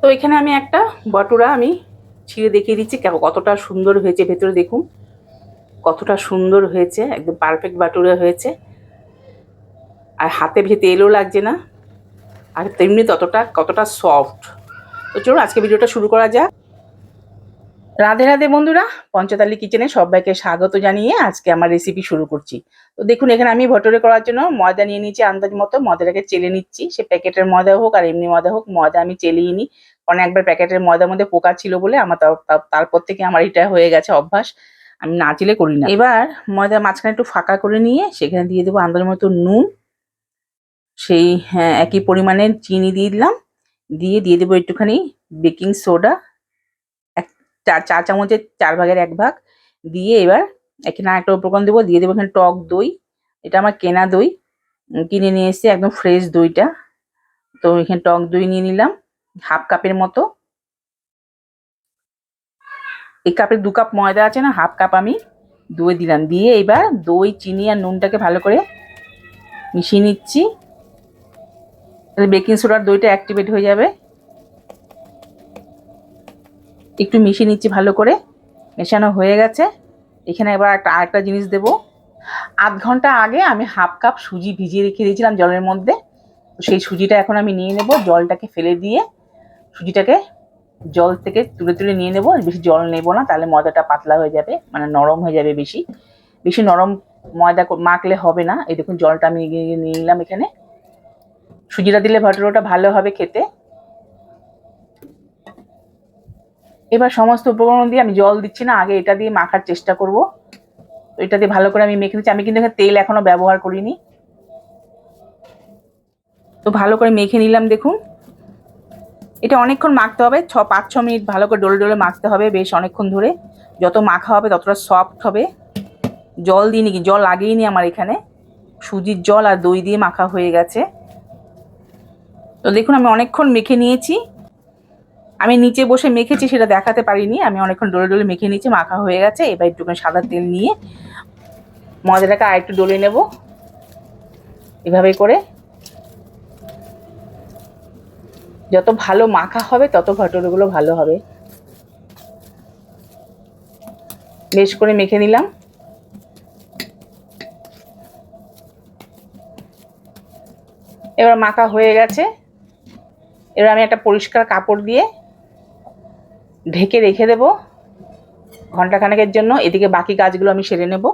তো এখানে আমি একটা বটুরা আমি ছিঁড়ে দেখিয়ে দিচ্ছি। কতটা সুন্দর হয়েছে ভেতরে দেখুন। কতটা সুন্দর হয়েছে, একদম পারফেক্ট বাটুরা হয়েছে। আর হাতে ভেতে এলো লাগছে না। আর তেমনি ততটা, কতটা সফট তো চলুন, আজকে ভিডিওটা শুরু করা যাক। রাধে রাধে বন্ধুরা পঞ্চতালি কিচেনে সবাইকে স্বাগত জানিয়ে আজকে আমার রেসিপি শুরু করছি। তো দেখুন এখানে আমি ভটরে করার জন্য ময়দা নিয়ে নিচ্ছি আন্দাজ মতো ময়দাটাকে চেলে নিচ্ছি। সে প্যাকেটের ময়দা হোক আর এমনি ময়দা হোক ময়দা আমি চেলিয়ে নিই কারণ একবার প্যাকেটের ময়দার মধ্যে পোকা ছিল বলে আমার তার- তার- তারপর থেকে আমার এটা হয়ে গেছে অভ্যাস। আমি না চেলে করি না। এবার ময়দা মাঝখানে একটু ফাঁকা করে নিয়ে সেখানে দিয়ে দেবো আন্দাজ মতো নুন। সেই হ্যাঁ, একই পরিমাণে চিনি দিয়ে দিলাম। দিয়ে দিয়ে দেবো একটুখানি বেকিং সোডা। চার চা চামচের চার ভাগের এক ভাগ দিয়ে এবার এখানে একটা উপকরণ দেবো, দিয়ে দেবো এখানে টক দই। এটা আমার কেনা দই। কিনে নিয়ে এসেছি, একদম ফ্রেশ দইটা। তো এখানে টক দই নিয়ে নিলাম হাফ কাপের মতো। এই কাপের দু কাপ ময়দা আছে না হাফ কাপ আমি দই দিলাম। দিয়ে এবার দই, চিনি আর নুনটাকে ভালো করে মিশিয়ে নিচ্ছি। বেকিং সোডার দইটা অ্যাক্টিভেট হয়ে যাবে। একটু মিশিয়ে নিচ্ছি ভালো করে। মেশানো হয়ে গেছে। এখানে এবার একটা আরেকটা জিনিস দেব। আধ ঘণ্টা আগে আমি হাফ কাপ সুজি ভিজিয়ে রেখে দিয়েছিলাম জলের মধ্যে। সেই সুজিটা এখন আমি নিয়ে নেব, জলটাকে ফেলে দিয়ে সুজিটাকে জল থেকে তুলে তুলে নিয়ে নেব। বেশি জল নেব না, তাহলে ময়দাটা পাতলা হয়ে যাবে মানে নরম হয়ে যাবে বেশি। বেশি নরম ময়দা মাখলে হবে না। এই দেখুন, জলটা আমি নিয়ে নিলাম এখানে। সুজিটা দিলে ভটরোটা ভালো হবে খেতে। এবার সমস্ত উপকরণ দিয়ে আমি জল দিচ্ছি না, আগে এটা দিয়ে মাখার চেষ্টা করব। তো এটা দিয়ে ভালো করে আমি মেখে নিচ্ছি। আমি কিন্তু এখানে তেল এখনও ব্যবহার করিনি। তো ভালো করে মেখে নিলাম, দেখুন। এটা অনেকক্ষণ মাখতে হবে, ছ, পাঁচ, ছ মিনিট ভালো করে ডোলে ডোলে মাখতে হবে বেশ অনেকক্ষণ ধরে। যত মাখা হবে ততটা সফট হবে। জল দিইনি কি? জল লাগেইনি আমার এখানে। সুজির জল আর দই দিয়ে মাখা হয়ে গেছে। তো দেখুন আমি অনেকক্ষণ মেখে নিয়েছি। আমি নিচে বসে মেখেছি সেটা দেখাতে পারিনি, আমি অনেকক্ষণ ডলে ডলে মেখে নিয়েছি, মাখা হয়ে গেছে, এবার একটুখানি সাদা তেল নিয়ে ময়দাটাকে আর একটু ডলে নেব। এভাবে করে যত ভালো মাখা হবে, তত ভটরগুলো ভালো হবে। বেশ করে মেখে নিলাম। এবার মাখা হয়ে গেছে। এবার আমি একটা পরিষ্কার কাপড় দিয়ে ঢেকে রেখে দেব ঘন্টাখানেকের জন্য। এদিকে বাকি কাজগুলো আমি সেরে নেব।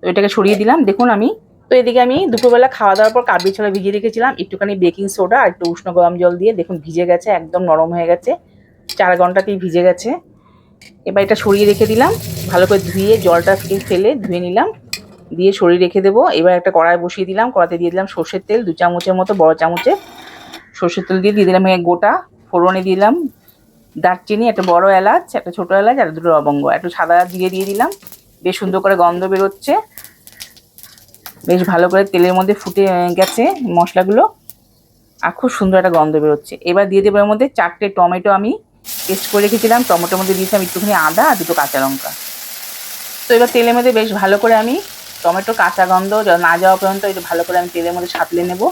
তো এটাকে সরিয়ে দিলাম। দেখুন আমি, তো এদিকে আমি দুপুরবেলা খাওয়া দাওয়ার পর কাবলি ছোলা ভিজিয়ে রেখেছিলাম। একটুখানি বেকিং সোডা আর একটু উষ্ণ গরম জল দিয়ে। দেখুন ভিজে গেছে, একদম নরম হয়ে গেছে। চার ঘন্টাতেই ভিজে গেছে। এবার এটা সরিয়ে রেখে দিলাম। ভালো করে ধুয়ে জলটা ফেলে ধুয়ে নিলাম। দিয়ে সরিয়ে রেখে দেবো। এবার একটা কড়াই বসিয়ে দিলাম। কড়াতে দিয়ে দিলাম সর্ষের তেল, দু চামচের মতো, বড় চামচে সর্ষের তেল দিয়ে দিয়ে দিলাম গোটা। ফোড়নে দিলাম দারচিনি, একটা বড় এলাচ, একটা ছোটো এলাচ আর দুটো লবঙ্গ। একটু সাদা দিয়ে দিয়ে দিলাম। বেশ সুন্দর করে গন্ধ বেরোচ্ছে। বেশ ভালো করে তেলের মধ্যে ফুটে গেছে মশলাগুলো। আর খুব সুন্দর একটা গন্ধ বেরোচ্ছে। এবার দিয়ে দেবো এর মধ্যে চারটে টমেটো আমি পেস্ট করে রেখেছিলাম। টমেটোর মধ্যে দিয়েছিলাম একটুখানি আদা আর দুটো কাঁচা লঙ্কা। তো এবার তেলের মধ্যে বেশ ভালো করে আমি টমেটো কাঁচা গন্ধ না যাওয়া পর্যন্ত একটু ভালো করে আমি তেলের মধ্যে সাঁতলে নেব।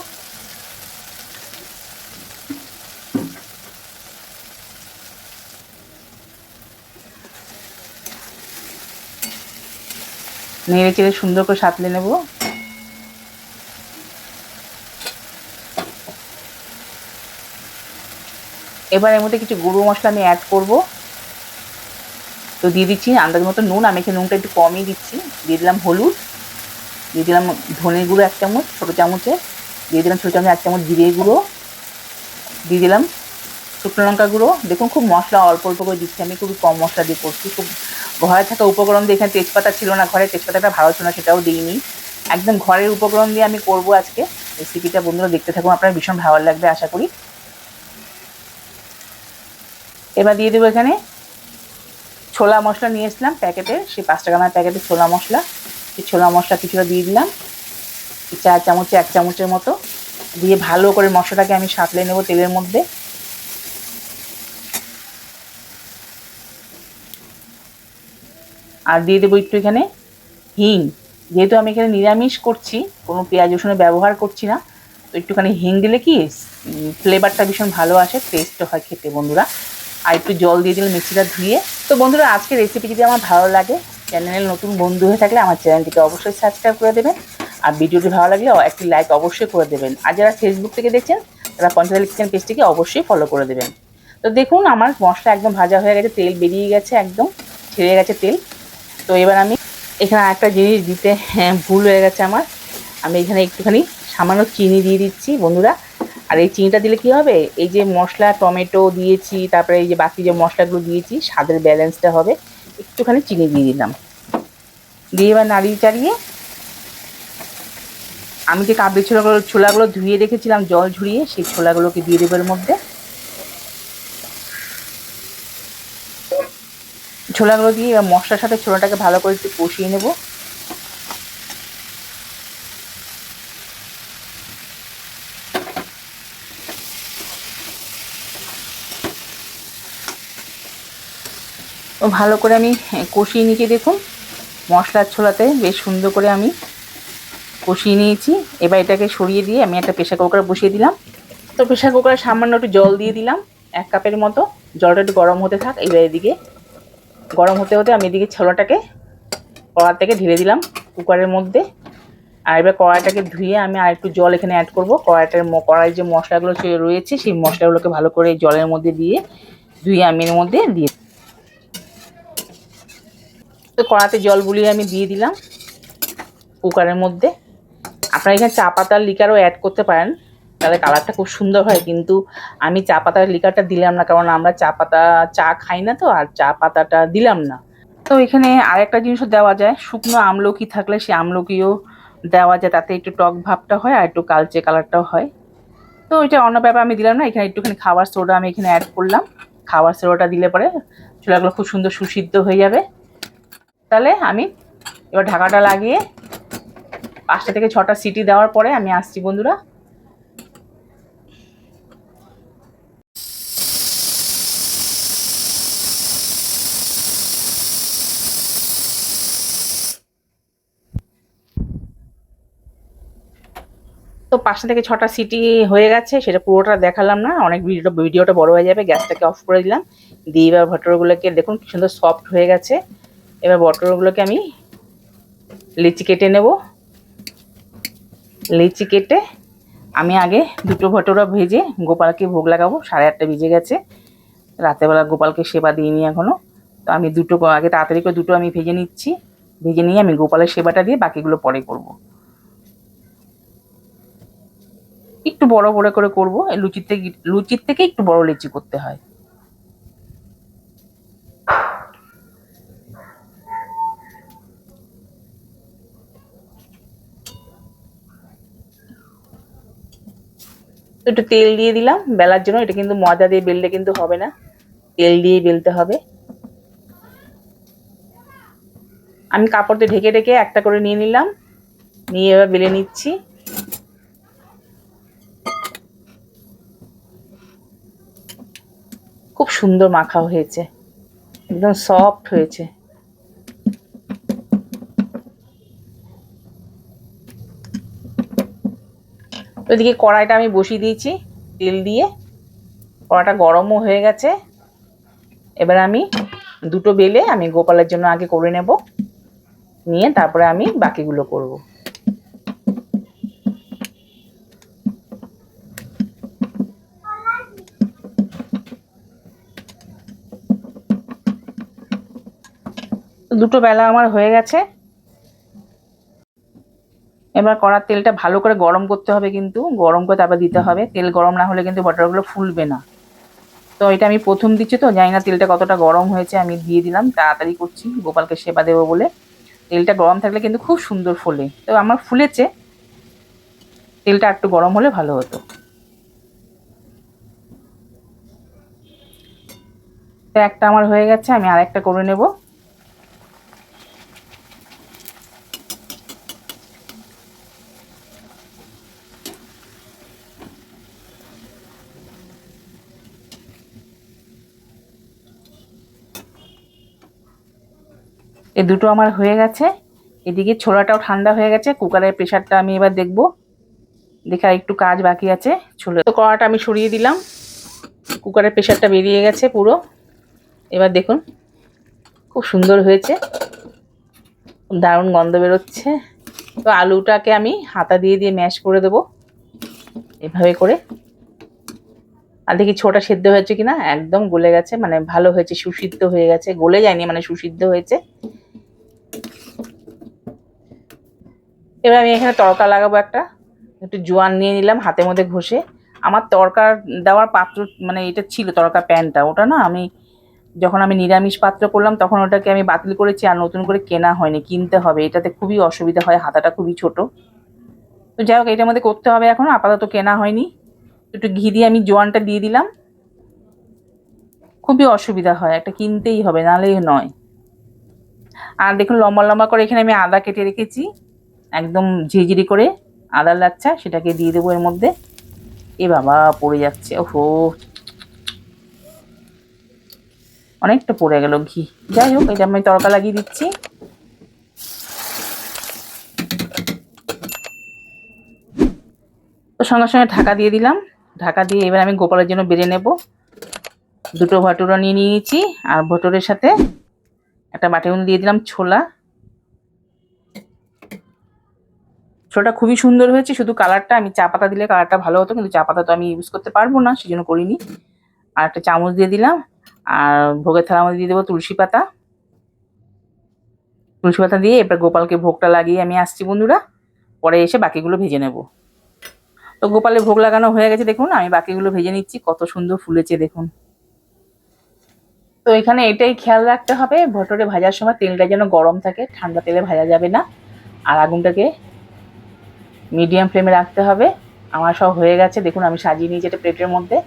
নেড়ে চেড়ে সুন্দর করে সাঁতলে নেব। এবার এর মধ্যে কিছু গুঁড়ো মশলা আমি অ্যাড করব। তো দিয়ে দিচ্ছি আন্দাজ মতো নুন, আমি এখানে নুনটা একটু কমই দিচ্ছি। দিয়ে দিলাম হলুদ, দিয়ে দিলাম ধনে গুঁড়ো এক চামচ, ছোটো চামচে দিয়ে দিলাম ছোটো চামচ এক চামচ জিরে গুঁড়ো। দিয়ে দিলাম শুকনো লঙ্কা গুঁড়ো। দেখুন খুব মশলা অল্প অল্প করে দিচ্ছি আমি, খুবই কম মশলা দিয়ে করছি, খুব ঘরে থাকা উপকরণ দিয়ে এখানে তেজপাতা ছিল না, ঘরে তেজপাতাটা ভালো ছিল না, সেটাও দিইনি। একদম ঘরের উপকরণ দিয়ে আমি করব আজকে। রেসিপিটা বন্ধুরা দেখতে থাকুন আপনার ভীষণ ভালো লাগবে, আশা করি। এবার দিয়ে দেবো এখানে ছোলা মশলা নিয়ে এসলাম প্যাকেটে, সেই পাঁচ টাকা দামের প্যাকেটের ছোলা মশলা। সেই ছোলা মশলা কিছুটা দিয়ে দিলাম। চার চামচে, এক চামচের মতো। দিয়ে ভালো করে মশলাটাকে আমি সাঁতলে নেব তেলের মধ্যে। আর দিয়ে দেবো একটু এখানে হিং। যেহেতু আমি এখানে নিরামিষ করছি, কোনো পেঁয়াজ, রসুনের ব্যবহার করছি না, তো একটুখানি হিং দিলে কি ফ্লেভারটা ভীষণ ভালো আসে টেস্টও হয় খেতে বন্ধুরা। আর একটু জল দিয়ে দিলে মিক্সিটা ধুয়ে। তো বন্ধুরা আজকে রেসিপি যদি আমার ভালো লাগে চ্যানেলের নতুন বন্ধু হয়ে থাকলে আমার চ্যানেলটিকে অবশ্যই সাবস্ক্রাইব করে দেবেন। আর ভিডিওটি ভালো লাগলে, একটি লাইক অবশ্যই করে দেবেন। আর যারা ফেসবুক থেকে দেখছেন, তারা পঞ্চায়েত কিচেন পেজটিকে অবশ্যই ফলো করে দেবেন। তো দেখুন, আমার মশলা একদম ভাজা হয়ে গেছে, তেল বেরিয়ে গেছে একদম, ছেড়ে গেছে তেল। তো এবার আমি এখানে একটা জিনিস দিতে হ্যাঁ, ভুল হয়ে গেছে আমার। আমি এখানে একটুখানি সামান্য চিনি দিয়ে দিচ্ছি বন্ধুরা। আর এই চিনিটা দিলে কি হবে? এই যে মশলা টমেটো দিয়েছি তারপরে এই যে বাকি যে মশলাগুলো দিয়েছি স্বাদের ব্যালেন্সটা হবে। একটুখানি চিনি দিয়ে দিলাম। দিয়ে এবার নাড়িয়ে চাড়িয়ে আমি যে কাবলি ছোলাগুলো ছোলাগুলো ধুয়ে রেখেছিলাম জল ঝরিয়ে সেই ছোলাগুলোকে দিয়ে দেবো এর মধ্যে। ছোলাগুলো দিয়ে এবার মশলার সাথে ছোলাটাকে ভালো করে একটু কষিয়ে নেব। ভালো করে আমি কষিয়ে নিয়েছি দেখুন। মশলার ছোলাতে বেশ সুন্দর করে আমি কষিয়ে নিয়েছি। এবার এটাকে সরিয়ে দিয়ে আমি একটা প্রেশার কুকারে বসিয়ে দিলাম। তো প্রেশার কুকারে সামান্য একটু জল দিয়ে দিলাম, এক কাপের মতো। জলটা একটু গরম হতে থাক, এবার এদিকে গরম হতে হতে আমি এদিকে ছোলাটাকে কড়া থেকে ঢেলে দিলাম কুকারের মধ্যে। আর এবার কড়াইটাকে ধুয়ে আমি আর একটু জল এখানে অ্যাড করব। কড়াইটার কড়াই যে মশলাগুলো রয়েছে, সেই মশলাগুলোকে ভালো করে জলের মধ্যে দিয়ে, ধুয়ে আমি এর মধ্যে দিয়ে তো কড়াতে জল বুলিয়ে আমি দিয়ে দিলাম কুকারের মধ্যে। আপনারা এখানে চা পাতার লিকারও অ্যাড করতে পারেন। তাহলে কালারটা খুব সুন্দর হয়, কিন্তু আমি চা পাতার লিকারটা দিলাম না, কারণ আমরা চা পাতা, চা খাই না তো, আর চা পাতাটা দিলাম না। তো এখানে আরেকটা জিনিসও দেওয়া যায়, শুকনো আমলকি থাকলে সেই আমলকিও দেওয়া যায়, তাতে একটু টক ভাবটা হয়, আর একটু কালচে কালারটাও হয়। তো এটা অন্য ব্যাপার, আমি দিলাম না, এখানে একটুখানি খাবার সোডা আমি এখানে অ্যাড করলাম। খাবার সোডাটা দিলে পরে ছোলাগুলো খুব সুন্দর সুসিদ্ধ হয়ে যাবে। তাহলে আমি এবার ঢাকাটা লাগিয়ে পাঁচটা থেকে ছটা সিটি দেওয়ার পরে আমি আসছি বন্ধুরা। পাঁচটা থেকে ছটা সিটি হয়ে গেছে, সেটা পুরোটা দেখালাম না, অনেক ভিডিওটা ভিডিওটা বড় হয়ে যাবে গ্যাসটাকে অফ করে দিলাম। দিয়ে এবার ভটরগুলোকে দেখুন কি সুন্দর সফট হয়ে গেছে। এবার বটরগুলোকে আমি লিচি কেটে নেব। লিচি কেটে আমি আগে দুটো ভটরা ভেজে গোপালকে ভোগ লাগাবো, সাড়ে আটটা বেজে গেছে। রাতেরবেলা গোপালকে সেবা দিইনি এখনও তো আমি দুটো, আগে তাড়াতাড়ি করে দুটো আমি ভেজে নিচ্ছি। ভেজে নিয়ে আমি গোপালের সেবাটা দিয়ে বাকিগুলো পরে করব। একটু বড় বড় করে করব লুচির থেকে লুচির থেকে একটু বড় লিচি করতে হয়। একটু তেল দিয়ে দিলাম, বেলার জন্য, এটা কিন্তু ময়দা দিয়ে বেললে কিন্তু হবে না। তেল দিয়েই বেলতে হবে। আমি কাপড় দিয়ে ঢেকে ঢেকে একটা করে নিয়ে নিলাম, নিয়ে এবার বেলে নিচ্ছি। সুন্দর মাখা হয়েছে। একদম সফট হয়েছে। ওইদিকে কড়াইটা আমি বসিয়ে দিয়েছি, তেল দিয়ে। কড়াটা গরমও হয়ে গেছে। এবার আমি দুটো বেলে আমি গোপালের জন্য আগে করে নেব। নিয়ে তারপরে আমি বাকিগুলো করব। দুটো বেলা আমার হয়ে গেছে। এবার কড়ার তেলটা ভালো করে গরম করতে হবে কিন্তু, গরম করে তারপর দিতে হবে। তেল গরম না হলে কিন্তু বাটারগুলো ফুলবে না। তো এটা আমি প্রথম দিচ্ছি তো, জানি না তেলটা কতটা গরম হয়েছে, আমি দিয়ে দিলাম, তাড়াতাড়ি করছি, গোপালকে সেবা দেবো বলে। তেলটা গরম থাকলে কিন্তু খুব সুন্দর ফোলে। তো আমার ফুলেছে, তেলটা একটু গরম হলে ভালো হতো। তো একটা আমার হয়ে গেছে, আমি আর একটা করে নেব। দুটো আমার হয়ে গেছে। এদিকে ছোলাটাও ঠান্ডা হয়ে গেছে, কুকারের প্রেশারটা আমি এবার দেখব। দেখে একটু কাজ বাকি আছে। ছোলে তো কড়াটা আমি সরিয়ে দিলাম। কুকারের প্রেশারটা বেরিয়ে গেছে পুরো। এবার দেখুন, খুব সুন্দর হয়েছে। দারুণ গন্ধ বেরোচ্ছে। তো আলুটাকে আমি হাতা দিয়ে দিয়ে ম্যাশ করে দেবো। এভাবে করে। আর দেখি ছোটা সেদ্ধ হয়েছে কিনা? একদম গলে গেছে মানে ভালো হয়েছে, সুসিদ্ধ হয়ে গেছে। গলে যায়নি মানে সুসিদ্ধ হয়েছে। এবার আমি এখানে তড়কা লাগাবো একটা। একটু জোয়ান নিয়ে নিলাম, হাতের মধ্যে ঘষে। আমার তড়কা দেওয়ার পাত্র মানে এটা ছিল তরকা প্যানটা, ওটা না আমি যখন আমি নিরামিষ পাত্র করলাম তখন ওটাকে আমি বাতিল করেছি আর নতুন করে কেনা হয়নি, কিনতে হবে। এটাতে খুবই অসুবিধা হয়, হাতাটা খুবই ছোট। তো যাই হোক, এটার মধ্যে করতে হবে এখন, আপাতত কেনা হয়নি। একটু ঘি দিয়ে আমি জোয়ানটা দিয়ে দিলাম। খুবই অসুবিধা হয়, একটা কিনতেই হবে, নাহলে নয়। আর দেখুন, লম্বা লম্বা করে এখানে আমি আদা কেটে রেখেছি। একদম ঝিঝিরি করে আদার লাচ্ছা সেটাকে দিয়ে দেবো এর মধ্যে। এ বাবা, পড়ে যাচ্ছে, ওহো। অনেকটা পড়ে গেল ঘি। যাই হোক, এটা আমি তড়কা লাগিয়ে দিচ্ছি। তো সঙ্গে সঙ্গে ঢাকা দিয়ে দিলাম। ঢাকা দিয়ে এবার আমি গোপালের জন্য বেড়ে নেব। দুটো ভটুরা নিয়ে নিয়েছি, আর ভটুরের সাথে একটা বাটিউন দিয়ে দিলাম ছোলা। ছোলাটা খুবই সুন্দর হয়েছে। শুধু কালারটা, আমি চা পাতা দিলে কালারটা ভালো হতো, কিন্তু চা পাতা তো আমি ইউজ করতে পারব না সেই জন্য করিনি। আর একটা চামচ দিয়ে দিলাম। আর ভোগের থালার মধ্যে দিয়ে দেবো তুলসী পাতা। তুলসী পাতা দিয়ে এবার গোপালকে ভোগটা লাগিয়ে আমি আসছি বন্ধুরা। পরে এসে বাকিগুলো ভেজে নেব। তো গোপালে ভোগ লাগানো হয়ে গেছে, দেখুন, আমি বাকিগুলো ভেজে নিচ্ছি। কত সুন্দর ফুলেছে, দেখুন। তো এখানে এটাই খেয়াল রাখতে হবে ভটরে ভাজার সময় তেলটা যেন গরম থাকে, ঠান্ডা তেলে ভাজা যাবে না। আর আগুনটাকে মিডিয়াম ফ্লেমে রাখতে হবে। আমার সব হয়ে গেছে। দেখুন, আমি সাজিয়ে নিয়েছি এটা প্লেটের মধ্যে।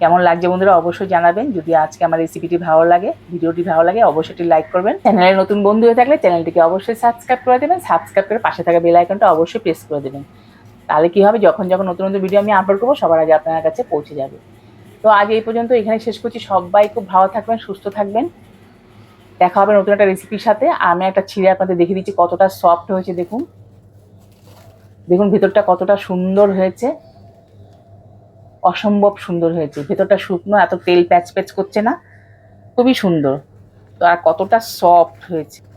কেমন লাগছে বন্ধুরা অবশ্যই জানাবেন। যদি আজকে আমার রেসিপিটি ভালো লাগে ভিডিওটি ভালো লাগে, অবশ্যই লাইক করবেন। চ্যানেলে নতুন বন্ধু হয়ে থাকলে চ্যানেলটিকে অবশ্যই সাবস্ক্রাইব করে দেবেন। সাবস্ক্রাইব করে পাশে থাকা বেল আইকনটা অবশ্যই প্রেস করে দেবেন। তাহলে কী হবে? যখন যখন নতুন নতুন ভিডিও আমি আপলোড করব, সবার আগে আপনার কাছে পৌঁছে যাবে। তো আজ এই পর্যন্ত এখানে শেষ করছি। সবাই খুব ভালো থাকবেন, সুস্থ থাকবেন। দেখা হবে নতুন একটা রেসিপির সাথে। আমি একটা ছিঁড়ে আপনাদের দেখিয়ে দিচ্ছি কতটা সফট হয়েছে, দেখুন। দেখুন, ভিতরটা কতটা সুন্দর হয়েছে। অসম্ভব সুন্দর হয়েছে। ভেতরটা শুকনো, এত তেল প্যাচ প্যাচ করছে না। খুবই সুন্দর। তো আর কতটা সফট হয়েছে।